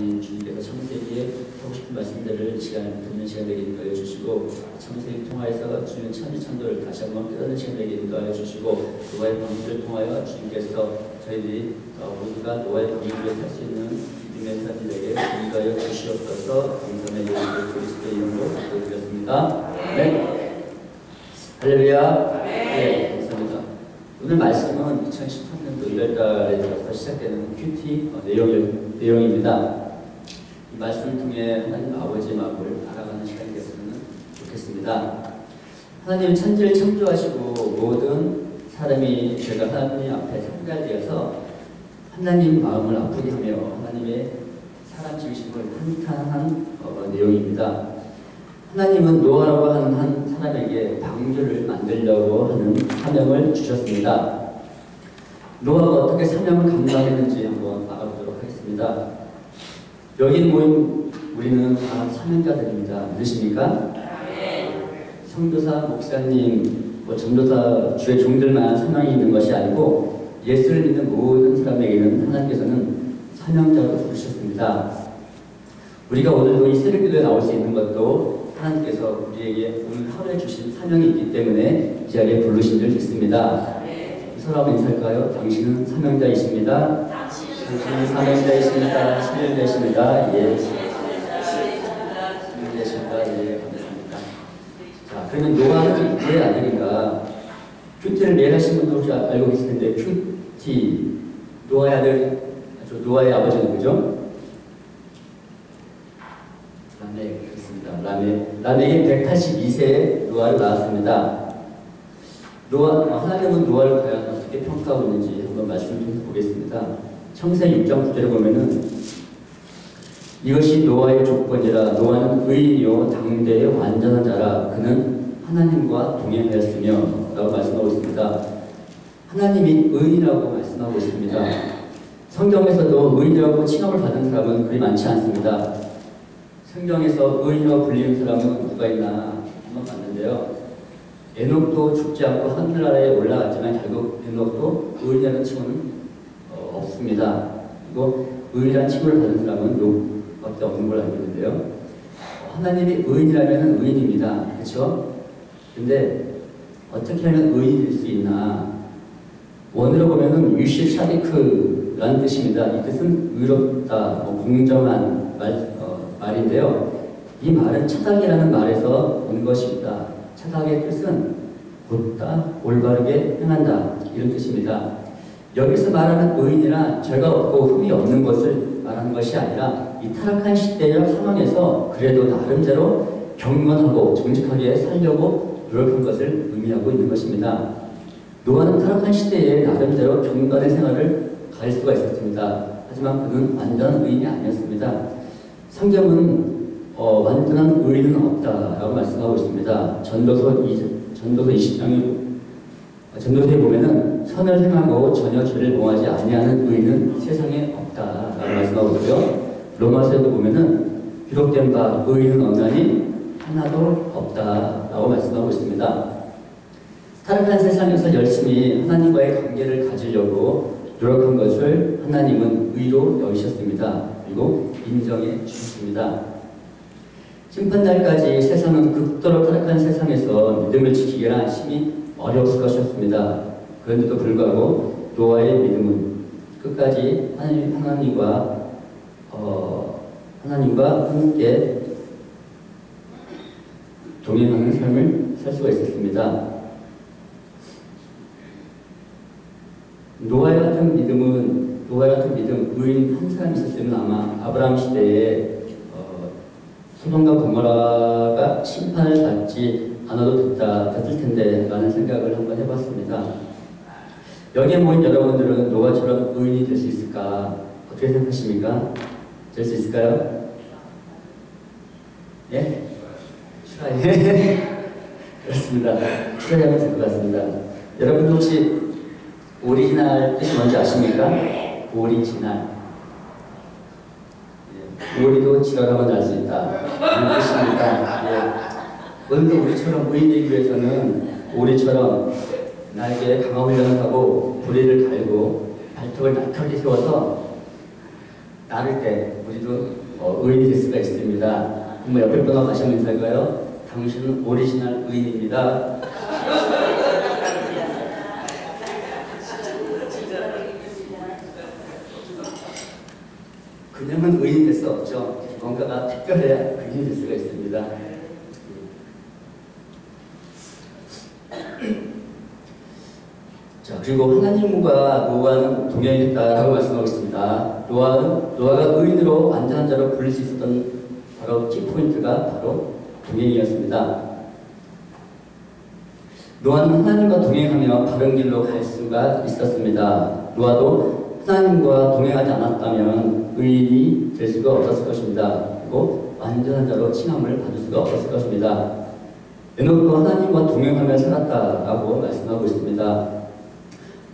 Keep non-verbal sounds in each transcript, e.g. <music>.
주님께서 청세기에 하고 싶은 말씀들을 시간 듣는 시간 되게 인도하여 주시고 청세기 통하여서 주님 천지천도를 다시 한번 깨닫는 시간 되게 인도하여 주시고 노아의 방주를 통하여 주님께서 저희들이 어, 모두가 노아의 방주에 살수 있는 믿음의 사람들에게 인도하여 주시옵소서 감사의 예수 그리스도의 이름으로 기도드렸습니다. 네. 할렐루야. 네. 감사합니다. 오늘 말씀은 2013년도 1월달에 들어서 시작되는 큐티 어, 내용, 내용입니다. 이 말씀을 통해 하나님 아버지의 마음을 알아가는 시간이 됐으면 좋겠습니다. 하나님은 천지를 창조하시고 모든 사람이 제가 하나님 앞에 상달되어서 하나님 마음을 아프게 하며 하나님의 사람 지으심을 한탄한 어, 내용입니다. 하나님은 노아라고 하는 한 사람에게 방주를 만들려고 하는 사명을 주셨습니다. 노아가 어떻게 사명을 감당했는지 한번 알아보도록 하겠습니다. 여기 모인 우리는 다 사명자들입니다. 믿으십니까? 성도사, 목사님, 뭐 전도사, 주의 종들만 사명이 있는 것이 아니고 예수를 믿는 모든 사람에게는 하나님께서는 사명자로 부르셨습니다. 우리가 오늘도 이 새벽기도에 나올 수 있는 것도 하나님께서 우리에게 오늘 하루에 주신 사명이 있기 때문에 이 자리에 부르신 줄 믿습니다. 서로 인사할까요? 당신은 사명자이십니다. 당신은 사명자이십니다. 신령자이십니다. 예. 신령자이십니다. 예. 감사합니다. 자, 그러면 노아는 누구의 아들인가? 큐티를 매일 하신 분도 혹시 알고 계실 텐데 큐티 노아의 아들, 저 노아의 아버지는 누구죠? 라멕 그렇습니다. 라멕 라멕이 182세에 노아를 낳았습니다. 노아 하나님은 노아를 과연 어떻게 평가하고 있는지 한번 말씀을 좀 보겠습니다. 청세 6장 9절에 보면은 이것이 노아의 조건이라 노아는 의인이요 당대의 완전한 자라 그는 하나님과 동행하였으며 라고 말씀하고 있습니다. 하나님이 의인이라고 말씀하고 있습니다. 성경에서도 의인이라고 칭함을 받은 사람은 그리 많지 않습니다. 성경에서 의인으로 불리는 사람은 누가 있나 한번 봤는데요. 에녹도 죽지 않고 하늘나라에 올라갔지만 결국 에녹도 의인이라는 칭호는 어, 없습니다. 그리고 의인이라는 칭호를 받은 사람은 욥밖에 없는 걸로 알고 있는데요. 하나님이 의인이라면 의인입니다. 그렇죠? 근데 어떻게 하면 의인이 될 수 있나? 원으로 보면은 유시 차디크라는 뜻입니다. 이 뜻은 의롭다, 뭐 공정한 말, 어, 말인데요. 이 말은 차닥이라는 말에서 온 것입니다. 차닥의 뜻은 곧다, 올바르게 행한다 이런 뜻입니다. 여기서 말하는 의인이란 죄가 없고 흠이 없는 것을 말하는 것이 아니라 이 타락한 시대의 상황에서 그래도 나름대로 경건하고 정직하게 살려고 노력한 것을 의미하고 있는 것입니다. 노아는 타락한 시대에 나름대로 경건의 생활을 가질 수가 있었습니다. 하지만 그는 완전한 의인이 아니었습니다. 성경은 어, 완전한 의인은 없다라고 말씀하고 있습니다. 전도서 2, 전도서 20장에 전도서에 보면은 선을 행하고 전혀 죄를 범하지 아니하는 의인은 세상에 없다 라고 말씀하고 있고요. 로마서에도 보면은 기록된 바 의인은 없나니 하나도 없다 라고 말씀하고 있습니다. 타락한 세상에서 열심히 하나님과의 관계를 가지려고 노력한 것을 하나님은 의로 여기셨습니다. 그리고 인정해 주셨습니다. 심판날까지 세상은 극도로 타락한 세상에서 믿음을 지키기란 심히 어려웠을 것이었습니다. 그런데도 불구하고 노아의 믿음은 끝까지 하나님, 하나님과 어, 하나님과 함께 동행하는 삶을 살 수가 있었습니다. 노아 같은 믿음은 노아 같은 믿음 의인 한 사람 있었으면 아마 아브라함 시대에 어, 소돔과 고모라가 심판을 받지 않아도 됐다 됐을 텐데 라는 생각을 한번 해봤습니다. 여기에 모인 여러분들은 노아처럼 의인이 될 수 있을까 어떻게 생각하십니까? 될 수 있을까요? 예? 트라이 <laughs> 그렇습니다. 트라이 하면 될 것 같습니다. 여러분 혹시 오리지널 뜻이 뭔지 아십니까? 오리지널. 예, 오리도 지나가면 날수 있다. 이런 뜻입니다. 예. 오늘도 우리처럼 의인되기 위해서는 오리처럼 날개에 강화 훈련을 하고 부리를 달고 발톱을 날카롭게 세워서 나를 때 우리도 어, 의인이 될 수가 있습니다. 한번 옆에 분하고 한번 인사할까요? 당신은 오리지널 의인입니다. 그냥은 의인 될 수 없죠. 뭔가가 특별해야 의인이 될 수가 있습니다. 자, 그리고 하나님과 노아는 동행했다라고 말씀하고 있습니다. 노아는, 노아가 의인으로 완전한 자로 불릴 수 있었던 바로 키포인트가 바로 동행이었습니다. 노아는 하나님과 동행하며 바른 길로 갈 수가 있었습니다. 노아도 하나님과 동행하지 않았다면 의인이 될 수가 없었을 것입니다. 그리고 완전한 자로 칭함을 받을 수가 없었을 것입니다. 에녹도 하나님과 동행하며 살았다라고 말씀하고 있습니다.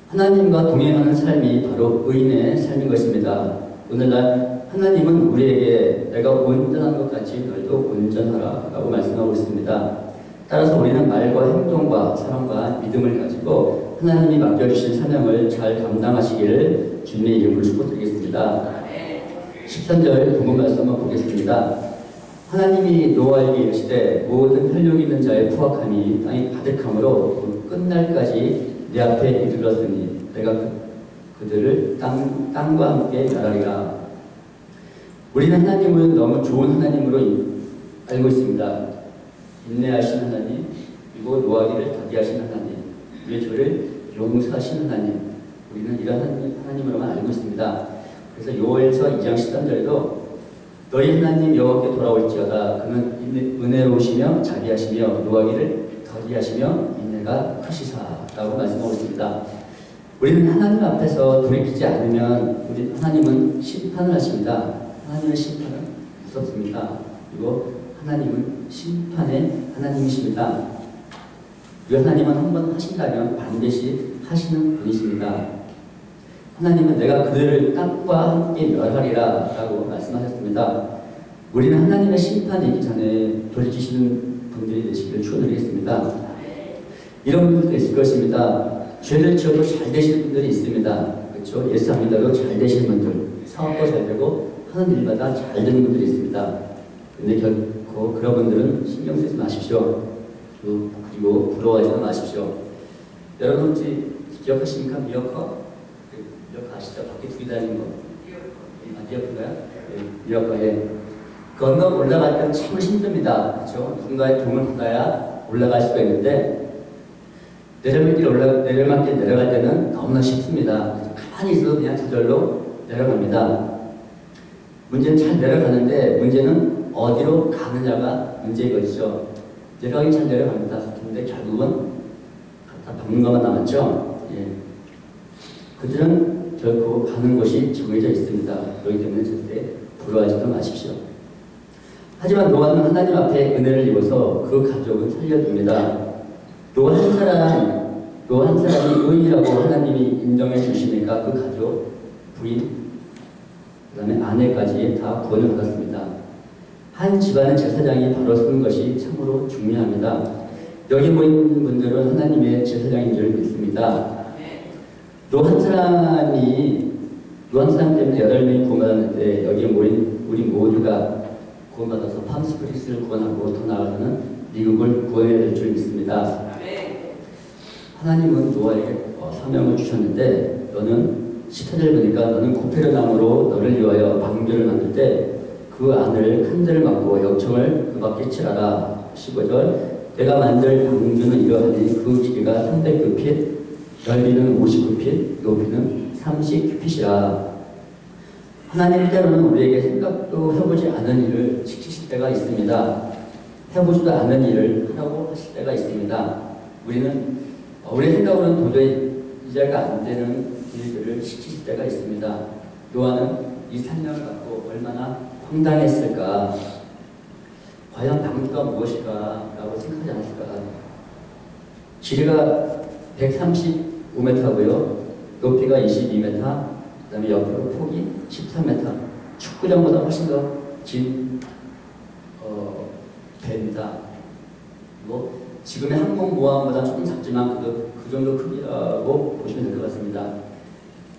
하나님과 동행하는 삶이 바로 의인의 삶인 것입니다. 오늘날 하나님은 우리에게 내가 온전한 것 같이 너희도 온전하라 라고 말씀하고 있습니다. 따라서 우리는 말과 행동과 사랑과 믿음을 가지고 하나님이 맡겨주신 사명을 잘 감당하시기를 주님의 이름으로 축복드리겠습니다. 13절 본문 말씀 한번 보겠습니다. 하나님이 노아에게 이르시되 모든 혈육 있는 자의 부악함이 땅이 가득함으로 그 끝날까지 내 앞에 이르렀으니 내가 그, 그들을 땅, 땅과 함께 멸하리라. 우리는 하나님을 너무 좋은 하나님으로 알고 있습니다. 인내하신 하나님, 그리고 노하기를 더디 하신 하나님, 우리의 죄를 용서하신 하나님, 우리는 이런 하나님으로만 알고 있습니다. 그래서 요엘서 2장 13절에도 너희 하나님 여호와께 돌아올지어다 그는 은혜로우시며 자비하시며 노하기를 더디하시며 인내가 크시사라고 말씀하고 있습니다. 우리는 하나님 앞에서 돌이키지 않으면 우리 하나님은 심판을 하십니다. 하나님의 심판은 무섭습니다. 그리고 하나님은 심판의 하나님이십니다. 하나님은 한 번 하신다면 반드시 하시는 분이십니다. 하나님은 내가 그들을 땅과 함께 멸하리라 라고 말씀하셨습니다. 우리는 하나님의 심판이 있기 전에 돌이키시는 분들이 되시기를 축원드리겠습니다. 이런 분들도 있을 것입니다. 죄를 지어도 잘 되시는 분들이 있습니다. 그렇죠? 예수 안 믿어도 잘 되시는 분들, 사업도 잘 되고 하는 일마다 잘 되는 분들이 있습니다. 근데 결코 그런 분들은 신경 쓰지 마십시오. 그리고 부러워하지 마십시오. 여러분 혹시 기억하십니까? 미어커? 미어커 아시죠? 바퀴 두개 달린 거. 아, 미어커인가요? 네, 미어커에. 건너 올라갈 때는 참 힘듭니다. 그렇죠? 누군가의 도움을 받아야 올라갈 수가 있는데 내려막길 올라 내려막길 내려갈 때는 너무나 쉽습니다. 가만히 있어도 그냥 저절로 내려갑니다. 문제는 잘 내려가는데 문제는 어디로 가느냐가 문제인 것이죠. 내려가긴 잘 내려갑니다. 근데 결국은 갖다 박는 것만 남았죠. 예. 그들은 결코 가는 곳이 정해져 있습니다. 그렇기 때문에 절대 부러워하지도 마십시오. 하지만 노아는 하나님 앞에 은혜를 입어서 그 가족은 살려줍니다. 또 한 사람, 또 한 사람이 의인이라고 하나님이 인정해 주시니까 그 가족, 부인, 그 다음에 아내까지 다 구원을 받았습니다. 한 집안의 제사장이 바로 서는 것이 참으로 중요합니다. 여기 모인 분들은 하나님의 제사장인 줄 믿습니다. 또 한 사람이 또 한 사람 때문에 여덟 명이 구원받았는데 여기에 모인 우리 모두가 구원받아서 팜스프리스를 구원하고 더 나아가서는 미국을 구원해야 될 줄 믿습니다. 하나님은 노아에게 어, 사명을 주셨는데 너는 10회를 보니까 너는 고페르 나무로 너를 위하여 방교를 만들 때 그 안을 칸들을 막고 역청을 그 밖에 칠하라 15절 내가 만들 방주는 이러하니 그 길이가 300규핏 넓이는 59핏 높이는 30규핏이라 하나님 때로는 우리에게 생각도 해보지 않은 일을 시키실 때가 있습니다. 해보지도 않은 일을 하라고 하실 때가 있습니다. 우리는 우리 생각으로는 도저히 이해가 안 되는 일들을 시키실 때가 있습니다. 요한은 이 산명을 갖고 얼마나 황당했을까? 과연 방주가 무엇일까? 라고 생각하지 않았을까? 길이가 135m고요. 높이가 22m, 그 다음에 옆으로 폭이 13m. 축구장보다 훨씬 더긴 어, 배입니다. 그리고 지금의 항공모함보다 조금 작지만 그, 그 정도 크기라고 보시면 될 것 같습니다.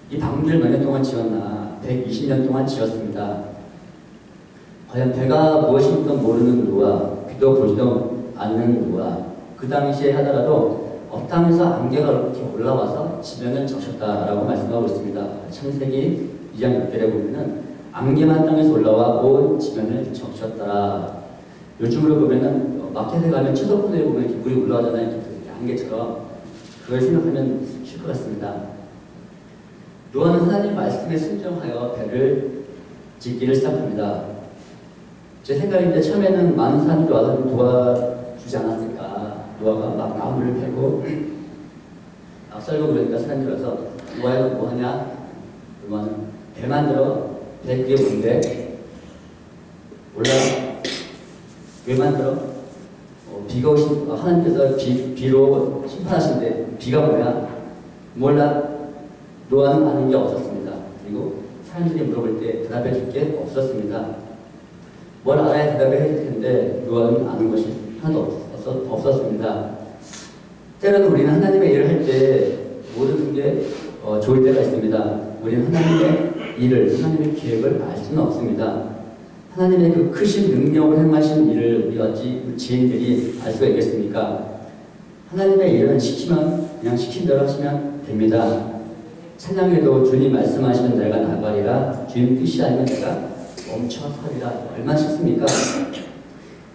이 방주를 몇 년 동안 지었나 120년 동안 지었습니다. 과연 배가 무엇인지 모르는 노아, 귀도 보지도 않는 노아, 그 당시에 하더라도 업 땅에서 안개가 이렇게 올라와서 지면을 적셨다라고 말씀하고 있습니다. 창세기 2장 6절에 보면은 안개만 땅에서 올라와 온 지면을 적셨더라. 요즘으로 보면은 어, 마켓에 가면 채소코너에 보면 이렇게 물이 올라오잖아요. 이렇게 안개처럼 그걸 생각하면 쉴 것 같습니다. 노아는 하나님 말씀에 순종하여 배를 짓기를 시작합니다. 제 생각인데 처음에는 많은 사람들이 와서 도와주지 않았을까. 노아가 막 나무를 패고 <clears throat> 막 썰고 그러니까 사람들이 와서 노아야 너 뭐하냐? 노아는 배 만들어. 배 그게 뭔데? 몰라. 왜 만들어? 어, 비가 오신, 어, 하나님께서 비, 비로 심판하신데 비가 뭐야? 몰라. 노아는 아는 게 없었습니다. 그리고 사람들이 물어볼 때 대답해 줄 게 없었습니다. 뭘 알아야 대답을 해줄 텐데 노아는 아는 것이 하나도 없었, 없었습니다. 때로는 우리는 하나님의 일을 할 때 모든 게 어, 좋을 때가 있습니다. 우리는 하나님의 일을, 하나님의 계획을 알 수는 없습니다. 하나님의 그 크신 능력을 행하신 일을 우리 어찌 지인들이 알 수가 있겠습니까? 하나님의 일은 시키면 그냥 시킨 대로 하시면 됩니다. 찬양에도 주님 말씀하시면 내가 나가리라 주님 뜻이 아니면 내가 멈춰서리라 얼마나 쉽습니까?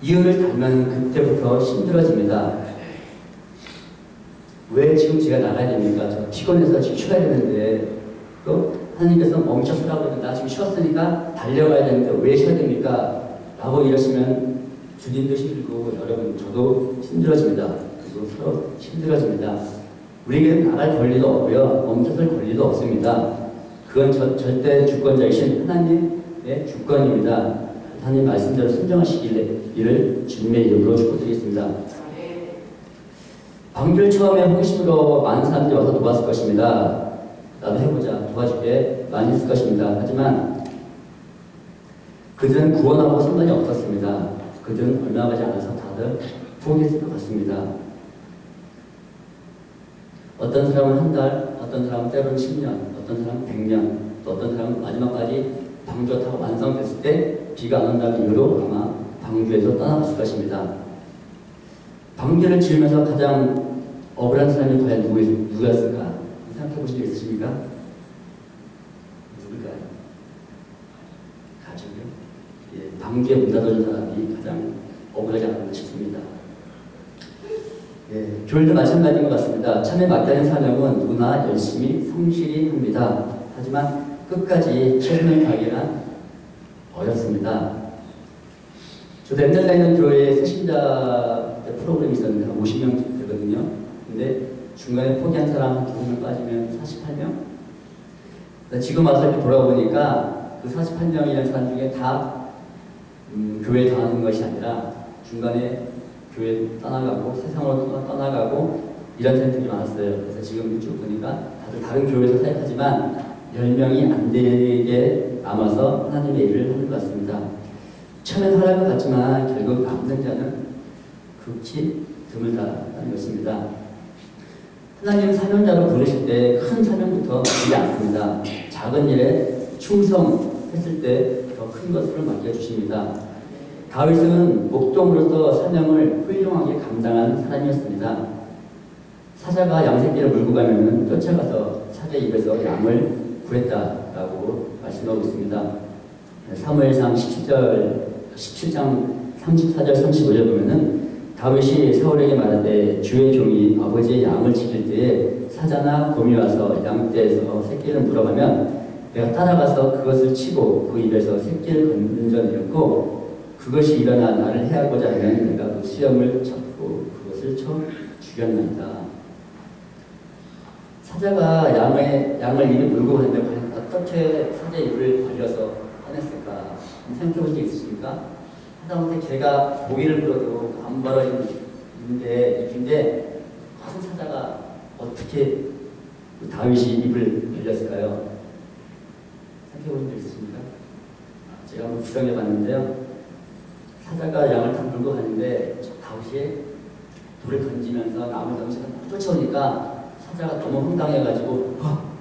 이유를 달면 그때부터 힘들어집니다. 왜 지금 제가 나가야 됩니까? 저 피곤해서 지금 쉬어야 되는데 또 하나님께서 멈춰서라고 해도 나 지금 쉬었으니까 달려가야 되는데 왜 쉬어야 됩니까? 라고 이러시면 주님도 힘들고 여러분 저도 힘들어집니다. 그리고 서로 힘들어집니다. 우리에게는 나갈 권리도 없고요. 멈춰설 권리도 없습니다. 그건 저, 절대 주권자이신 하나님의 주권입니다. 하나님 말씀대로 순종하시기를 주님의 이름으로 축복드리겠습니다. 방주를 처음에 호기심으로 많은 사람들이 와서 도왔을 것입니다. 나도 해보자, 도와줄게 많이 했을 것입니다. 하지만 그들은 구원하고 상관이 없었습니다. 그들은 얼마 가지 않아서 다들 포기했을 것 같습니다. 어떤 사람은 한 달, 어떤 사람은 때로는 10년, 어떤 사람은 100년, 또 어떤 사람은 마지막까지 방주가 타고 완성됐을 때 비가 안 온다는 이유로 아마 방주에서 떠나갔을 것입니다. 방주를 지으면서 가장 억울한 사람이 과연 누구, 누구였을까? 생각해 보신 적 있으십니까? 누굴까요? 가족이요? 예, 방주에 문 닫아준 사람이 가장 억울하지 않았나 싶습니다. 예, 교회도 마찬가지인 것 같습니다. 참에 맞다는 사명은 누구나 열심히 성실히 합니다. 하지만 끝까지 최선을 다하기는 어렵습니다. 저도 옛날 다니는 교회에 새신자 때 프로그램이 있었는데 한 50명 되거든요. 근데 중간에 포기한 사람 한 두명 빠지면 48명? 지금 와서 이렇게 돌아보니까 그 48명이라는 사람 중에 다 음, 교회에 다하는 것이 아니라 중간에 교회 떠나가고 세상으로 떠나가고 이런 사람들이 많았어요. 그래서 지금 쭉 보니까 다들 다른 교회에서 사역하지만 10명이 안 되게 남아서 하나님의 일을 하는 것 같습니다. 처음엔 허락을 받지만 결국 남는 자는 극히 드물다는 것입니다. 하나님 사명자로 부르실 때 큰 사명부터 하지 않습니다. 작은 일에 충성했을 때더 큰 것을 맡겨주십니다. 다윗은 목동으로서 사명을 훌륭하게 감당한 사람이었습니다. 사자가 양새끼를 물고 가면 쫓아가서 사자 입에서 양을 구했다라고 말씀하고 있습니다. 사무엘상 17절, 17장 34절 35절 보면은 다윗이 사울에게 말하되 주의 종이 아버지의 양을 지킬 때에 사자나 곰이 와서 양떼에서 새끼를 물어가면 내가 따라가서 그것을 치고 그 입에서 새끼를 건져내었고 그것이 일어나 나를 해하고자 하면 내가 그 수염을 잡고 그것을 쳐 죽였나이다. 사자가 양의, 양을 입에 물고 과연 어떻게 사자의 입을 벌려서 꺼냈을까 생각해 보신 적 있으십니까? 하다못해 개가 고기를 물어도 안 벌어지는데 입인데 큰 사자가 어떻게 그 다윗이 입을 벌렸을까요? 생각해 보신 적? 아, 제가 한번 구경해 봤는데요. 사자가 양을 다 물고 가는데 다윗이 돌을 던지면서 나무 던지면서 쫓아오니까 사자가 너무 황당해가지고 어?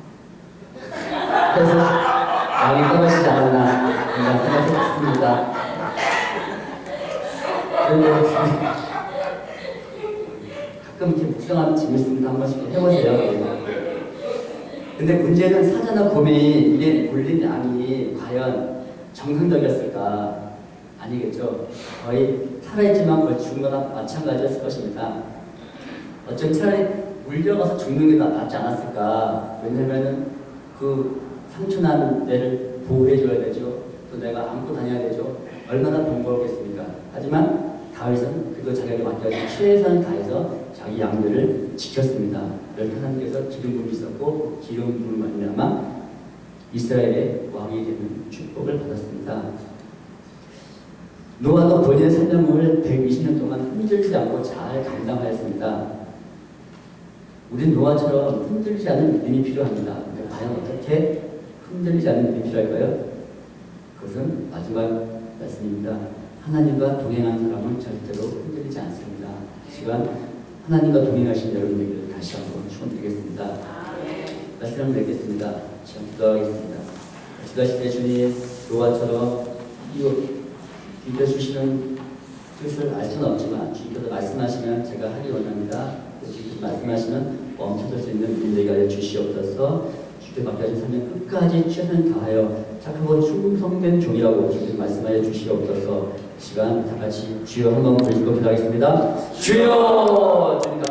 그래서 마음이 떠나시지 않았나 그런 생각이 듭니다. 그런데 가끔 이렇게 묵상하는 재밌습니다. 한 번씩 해보세요. 근데 문제는 사자나 곰이 이게 물린 양이 과연 정상적이었을까? 아니겠죠. 거의 살아있지만 거의 죽은 거나 마찬가지였을 것입니다. 어쩜 차라리 물려가서 죽는 게 나- 낫지 않았을까? 왜냐면은 그 상처난 데를 보호해줘야 되죠. 또 내가 안고 다녀야 되죠. 얼마나 번거롭겠습니까? 하지만 다윗은 그거 자기에게 맡겨진 최선을 다해서 자기 양들을 지켰습니다. 그래서 하나님께서 기름 부음이 있었고 기름 부음 말미암아 이스라엘의 왕이 되는 축복을 받았습니다. 노아도 본인의 산명을 120년 동안 흔들리지 않고 잘 감당하였습니다. 우린 노아처럼 흔들리지 않는 믿음이 필요합니다. 근데 과연 어떻게 흔들리지 않는 믿음이 필요할까요? 그것은 마지막 말씀입니다. 하나님과 동행한 사람은 절대로 흔들리지 않습니다. 이 시간 하나님과 동행하신 여러분에게 다시 한번 축원드리겠습니다. 말씀을 맺겠습니다. 지금 기도하겠습니다. 기도하실 때 주님 노아처럼 이 비켜주시는 뜻을 알 수는 없지만 주께서 말씀하시면 제가 하기 원합니다. 주께서 말씀하시면 멈춰설 수 있는 믿음이 하여 주시옵소서 주께 맡겨진 삶에 끝까지 최선을 다하여 착하고 충성된 종이라고 주께서 말씀하여 주시옵소서 이 시간 다 같이 주여 한번 부르시고 기도하겠습니다. 주여! 주님